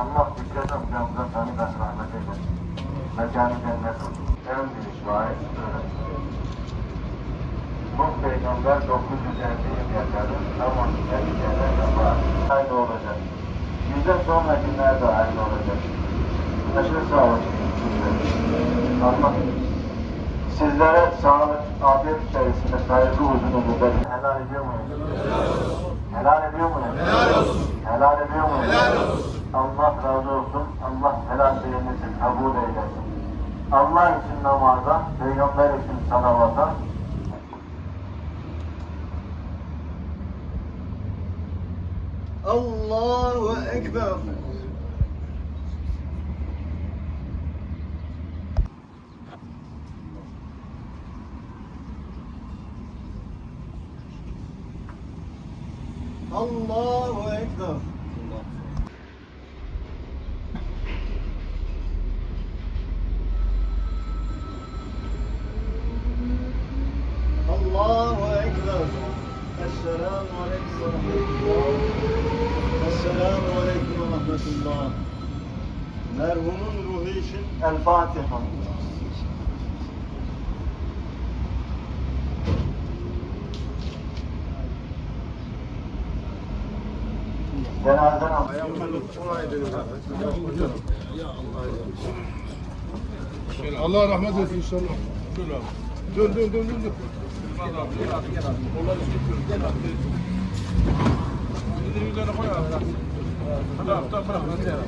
Allah Fikret amcamıza tanıdan rahmet eylesin. Mekanı cennet olsun. En büyük vaiz öğretmen. Bu peygamber 950 yıl yaşadı ama neticelerle var. Aynı olacak. Bizden sonrakiler de aynı olacak. Aşırı sağlık. Allah sizlere sağlık, afiyet içerisinde saygı uzun ömürler helal ediyor muyuz? Helal ediyor muyuz? Helal olsun. Helal ediyor muyuz? Helal olsun. Allah razı olsun. Allah helallerinizi kabul eylesin. Allah için namaza, Peygamber için salavata, Allahu Ekber. Allahu Ekber. Allahu Ekber. Esselamu Aleyküm ve Rahmetullah. Esselamu Aleyküm ve Rahmetullah. Merhumun ruhu için El Fatiha. cenaze namazı. Allah rahmet eylesin inşallah. Dön dön dön dön. dön. Tamam, tamam, bırak.